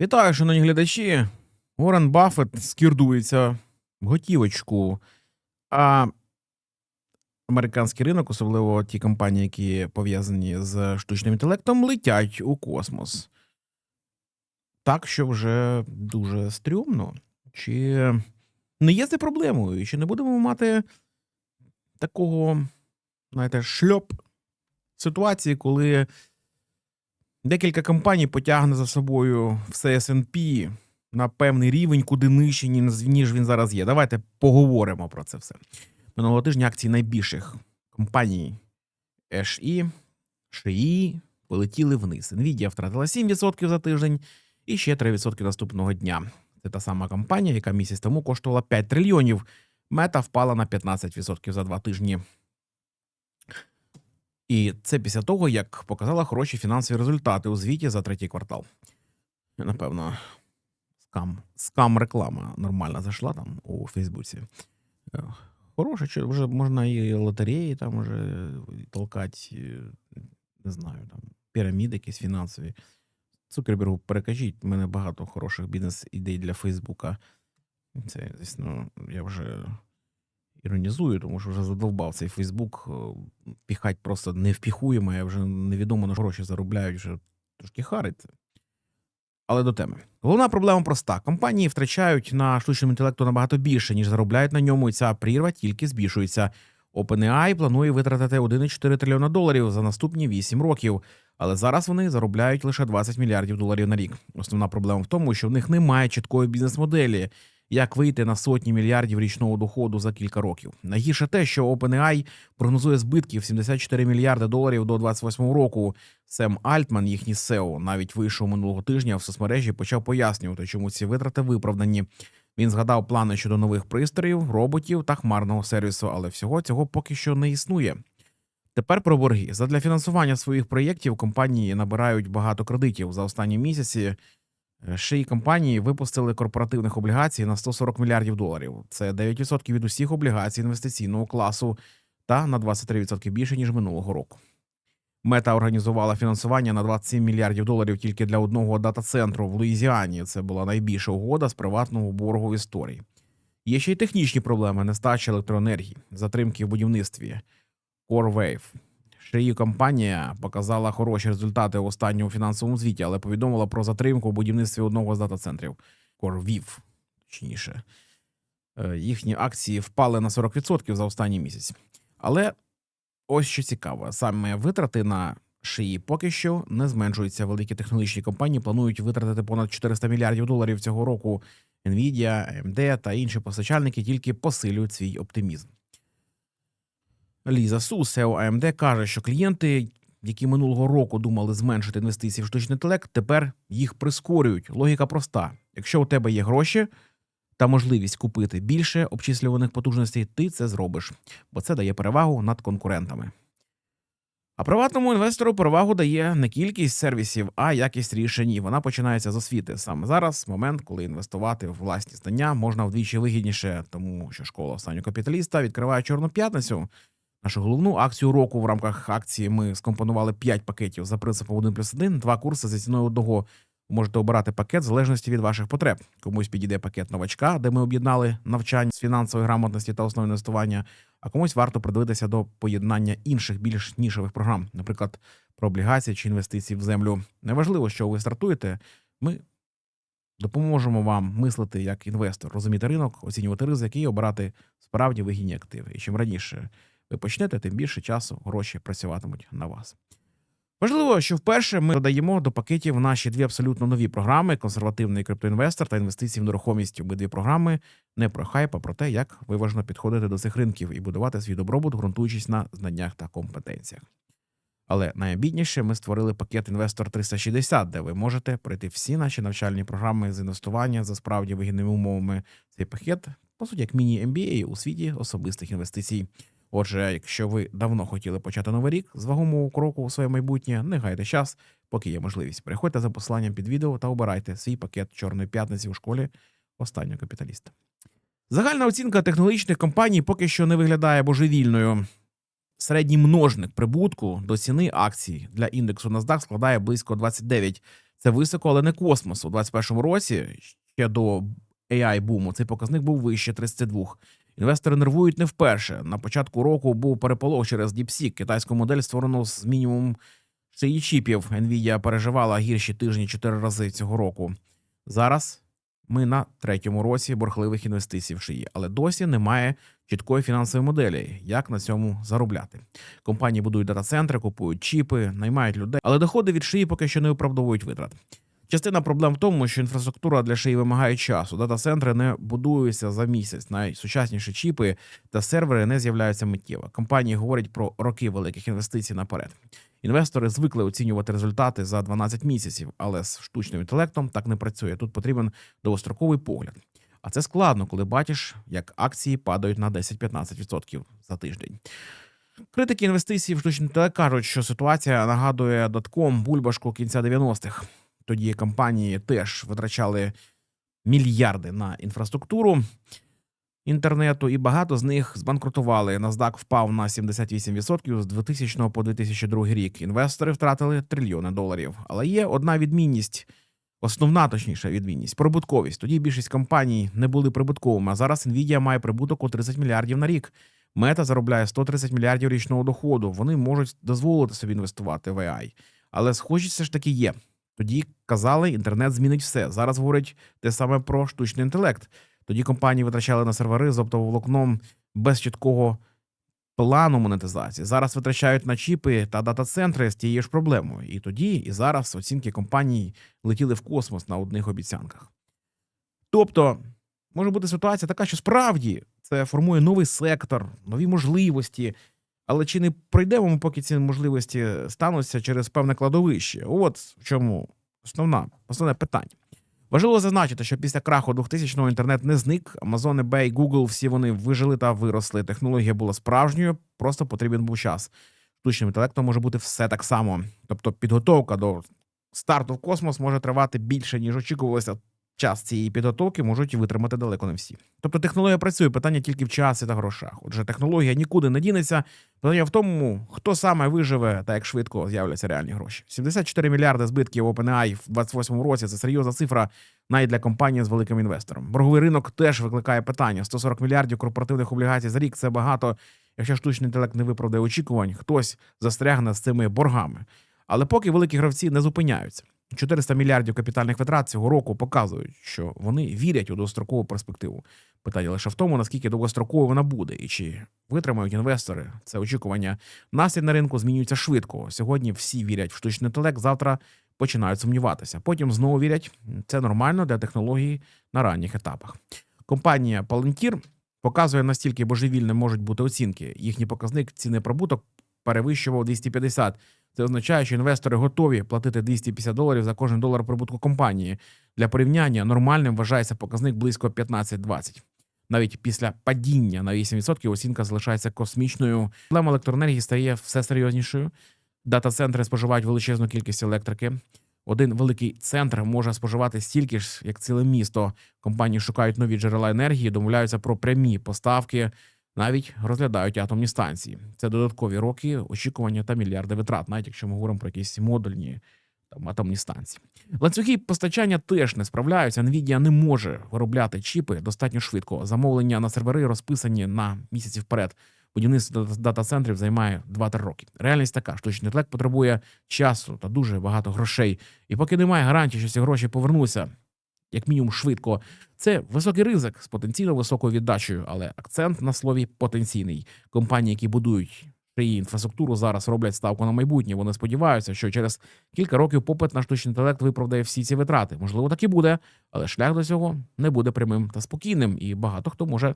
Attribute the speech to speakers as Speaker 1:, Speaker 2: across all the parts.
Speaker 1: Вітаю, шановні глядачі. Уоррен Баффет скірдується в готівочку. А американський ринок, особливо ті компанії, які пов'язані з штучним інтелектом, летять у космос. Так, що вже дуже стрьомно. Чи не є це проблемою? Чи не будемо мати такого, знаєте, шльоп ситуації, коли декілька компаній потягне за собою все S&P на певний рівень, куди нижче, ніж він зараз є. Давайте поговоримо про це все. Минулого тижня акції найбільших компаній HI, SHI полетіли вниз. Nvidia втратила 7% за тиждень і ще 3% наступного дня. Це та сама компанія, яка місяць тому коштувала 5 трильйонів. Мета впала на 15% за два тижні. І це після того, як показала хороші фінансові результати у звіті за третій квартал. Напевно, скам, скам реклама нормально зайшла там у Фейсбуці. Е, Хороше, що вже можна і лотереї там уже толкати, е, не знаю, там піраміди якісь фінансові. Цукербергу перекажіть, в мене багато хороших бізнес-ідей для Фейсбука. Це, звісно, я вже іронізую, тому що вже задовбав цей Фейсбук. е, Піхать просто не впіхуємо, я вже невідомо на гроші заробляють, вже трошки харить. Але до теми. Головна проблема проста: компанії втрачають на штучному інтелекту набагато більше, ніж заробляють на ньому, і ця прірва тільки збільшується. OpenAI планує витратити 1,4 трильйона доларів за наступні 8 років, але зараз вони заробляють лише 20 мільярдів доларів на рік. Основна проблема в тому, що в них немає чіткої бізнес-моделі, як вийти на сотні мільярдів річного доходу за кілька років. Найгірше те, що OpenAI прогнозує збитків 74 мільярди доларів до 28 року. Сем Альтман, їхній SEO, навіть вийшов минулого тижня в соцмережі, почав пояснювати, чому ці витрати виправдані. Він згадав плани щодо нових пристроїв, роботів та хмарного сервісу, але всього цього поки що не існує. Тепер про борги. Задля фінансування своїх проєктів компанії набирають багато кредитів. За останні місяці е, ще й компанії випустили корпоративних облігацій на 140 мільярдів доларів. Це 9% від усіх облігацій інвестиційного класу та на 23% більше ніж минулого року. Мета організувала фінансування на 27 мільярдів доларів тільки для одного дата-центру в Луїзіані. Це була найбільша угода з приватного боргу в історії. Є ще й технічні проблеми: нестача електроенергії, затримки в будівництві. CoreWave. Ще її компанія показала хороші результати в останньому фінансовому звіті, але повідомила про затримку у будівництві одного з дата-центрів CoreViv, точніше. Е, Їхні акції впали на 40% за останній місяць. Але ось що цікаво: саме витрати на шиї поки що не зменшуються. Великі технологічні компанії планують витратити понад 400 мільярдів доларів цього року. Nvidia, AMD та інші постачальники тільки посилюють свій оптимізм. Ліза Су, SEO AMD, каже, що клієнти, які минулого року думали зменшити інвестиції в штучний інтелект, тепер їх прискорюють. Логіка проста: якщо у тебе є гроші та можливість купити більше обчислюваних потужностей, ти це зробиш, бо це дає перевагу над конкурентами. А приватному інвестору перевагу дає не кількість сервісів, а якість рішень. І вона починається з освіти. Саме зараз момент, коли інвестувати в власні знання можна вдвічі вигідніше, тому що школа останнього капіталіста відкриває чорну п'ятницю. Нашу головну акцію року в рамках акції ми скомпонували 5 пакетів за принципом 1 плюс 1, два курси за ціною одного. Можете обирати пакет в залежності від ваших потреб. Комусь підійде пакет новачка, де ми об'єднали навчання з фінансової грамотності та основи інвестування. А комусь варто придивитися до поєднання інших більш нішевих програм, наприклад, про облігації чи інвестиції в землю. Неважливо, що ви стартуєте. Ми допоможемо вам мислити як інвестор, розуміти ринок, оцінювати ризики і обирати справді вигідні активи. І чим раніше ви почнете, тим більше часу гроші працюватимуть на вас. Важливо, що вперше ми додаємо до пакетів наші дві абсолютно нові програми: консервативний криптоінвестор та інвестиції в нерухомість. Обидві програми не про хайп, а про те, як виважно підходити до цих ринків і будувати свій добробут, ґрунтуючись на знаннях та компетенціях. Але найобідніше ми створили пакет Інвестор 360, де ви можете пройти всі наші навчальні програми з інвестування за справді вигідними умовами. Цей пакет, по суті, як міні-MBA у світі особистих інвестицій. Отже, якщо ви давно хотіли почати новий рік з вагомого кроку у своє майбутнє, не гайте час, поки є можливість. Переходьте за посиланням під відео та обирайте свій пакет Чорної п'ятниці у школі останнього капіталіста. Загальна оцінка технологічних компаній поки що не виглядає божевільною. Середній множник прибутку до ціни акцій для індексу NASDAQ складає близько 29. Це високо, але не космос. У 2021 році, ще до AI буму, цей показник був вище 32. Інвестори нервують не вперше. На початку року був переполох через DeepSeek. Китайську модель створено з мінімум шиї чіпів. Nvidia переживала гірші тижні чотири рази цього року. Зараз ми на третьому році борхливих інвестицій в шиї, але досі немає чіткої фінансової моделі, як на цьому заробляти. Компанії будують дата-центри, купують чіпи, наймають людей, але доходи від шиї поки що не виправдовують витрат. Частина проблем в тому, що інфраструктура для шиї вимагає часу. Дата-центри не будуються за місяць. Найсучасніші чіпи та сервери не з'являються миттєво. Компанії говорять про роки великих інвестицій наперед. Інвестори звикли оцінювати результати за 12 місяців, але з штучним інтелектом так не працює. Тут потрібен довгостроковий погляд. А це складно, коли бачиш, як акції падають на 10-15% за тиждень. Критики інвестицій в штучний інтелект кажуть, що ситуація нагадує дотком бульбашку кінця 90-х. Тоді компанії теж витрачали мільярди на інфраструктуру інтернету, і багато з них збанкрутували. NASDAQ впав на 78% з 2000 по 2002 рік. Інвестори втратили трильйони доларів. Але є одна відмінність. Основна, точніше, відмінність прибутковість. Тоді більшість компаній не були прибутковими. А зараз Nvidia має прибуток у 30 мільярдів на рік. Мета заробляє 130 мільярдів річного доходу. Вони можуть дозволити собі інвестувати в AI. Але схожість все ж таки є. Тоді казали, інтернет змінить все. Зараз говорять те саме про штучний інтелект. Тоді компанії витрачали на сервери з оптоволокном без чіткого плану монетизації. Зараз витрачають на чіпи та дата-центри з тією ж проблемою. І тоді, і зараз оцінки компаній летіли в космос на одних обіцянках. Тобто, може бути ситуація така, що справді це формує новий сектор, нові можливості. Але чи не пройдемо ми, поки ці можливості стануться через певне кладовище? От в чому основна, основне питання. Важливо зазначити, що після краху 2000-го інтернет не зник. Amazon, eBay, Google, всі вони вижили та виросли. Технологія була справжньою, просто потрібен був час. Штучним інтелектом може бути все так само. Тобто, підготовка до старту в космос може тривати більше, ніж очікувалося. Час цієї підготовки можуть витримати далеко не всі. Тобто технологія працює, питання тільки в часі та грошах. Отже, технологія нікуди не дінеться. Питання в тому, хто саме виживе та як швидко з'являться реальні гроші. 74 мільярди збитків OpenAI в 28 році це серйозна цифра навіть для компанії з великим інвестором. Борговий ринок теж викликає питання: 140 мільярдів корпоративних облігацій за рік це багато. Якщо штучний інтелект не виправдає очікувань, хтось застрягне з цими боргами. Але поки великі гравці не зупиняються. 400 мільярдів капітальних витрат цього року показують, що вони вірять у довгострокову перспективу. Питання лише в тому, наскільки довгостроково вона буде, і чи витримають інвестори це очікування. Настрій на ринку змінюється швидко. Сьогодні всі вірять в штучний інтелект, завтра починають сумніватися. Потім знову вірять, це нормально для технології на ранніх етапах. Компанія Palantir показує настільки божевільними можуть бути оцінки. Їхній показник ціни прибуток перевищував 250. Це означає, що інвестори готові платити 250 доларів за кожен долар прибутку компанії. Для порівняння нормальним вважається показник близько 15-20. Навіть після падіння на 8% оцінка залишається космічною. Проблема електроенергії стає все серйознішою. Дата-центри споживають величезну кількість електрики. Один великий центр може споживати стільки ж, як ціле місто. Компанії шукають нові джерела енергії, домовляються про прямі поставки навіть розглядають атомні станції. Це додаткові роки очікування та мільярди витрат, навіть якщо ми говоримо про якісь модульні там атомні станції. Ланцюги постачання теж не справляються. Nvidia не може виробляти чіпи достатньо швидко. Замовлення на сервери розписані на місяці вперед. Будівництво дата-центрів займає 2-3 роки. Реальність така: штучний інтелект потребує часу та дуже багато грошей. І поки немає гарантії, що ці гроші повернуться як мінімум швидко. Це високий ризик з потенційно високою віддачею, але акцент на слові потенційний. Компанії, які будують її інфраструктуру, зараз роблять ставку на майбутнє. Вони сподіваються, що через кілька років попит на штучний інтелект виправдає всі ці витрати. Можливо, так і буде, але шлях до цього не буде прямим та спокійним, і багато хто може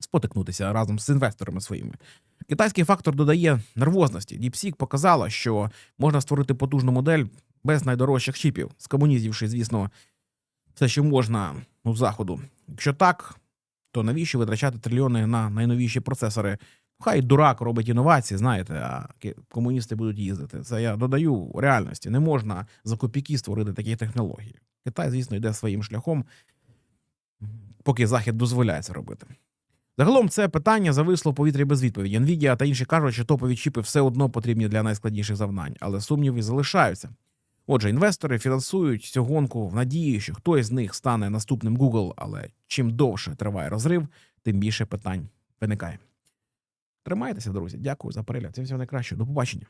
Speaker 1: спотикнутися разом з інвесторами своїми. Китайський фактор додає нервозності. DeepSeek показала, що можна створити потужну модель без найдорожчих чіпів, скомунізівши, звісно, все, що можна у заходу. Якщо так, то навіщо витрачати трильйони на найновіші процесори? Хай дурак робить інновації, знаєте, а комуністи будуть їздити. Це я додаю реальності. Не можна за копійки створити такі технології. Китай, звісно, йде своїм шляхом, поки Захід дозволяє це робити. Загалом це питання зависло в повітрі без відповіді. Nvidia та інші кажуть, що топові чіпи все одно потрібні для найскладніших завдань, але сумніви залишаються. Отже, інвестори фінансують цю гонку в надії, що хтось з них стане наступним Google, але чим довше триває розрив, тим більше питань виникає. Тримайтеся, друзі. Дякую за перегляд. Всім всього найкращого. До побачення.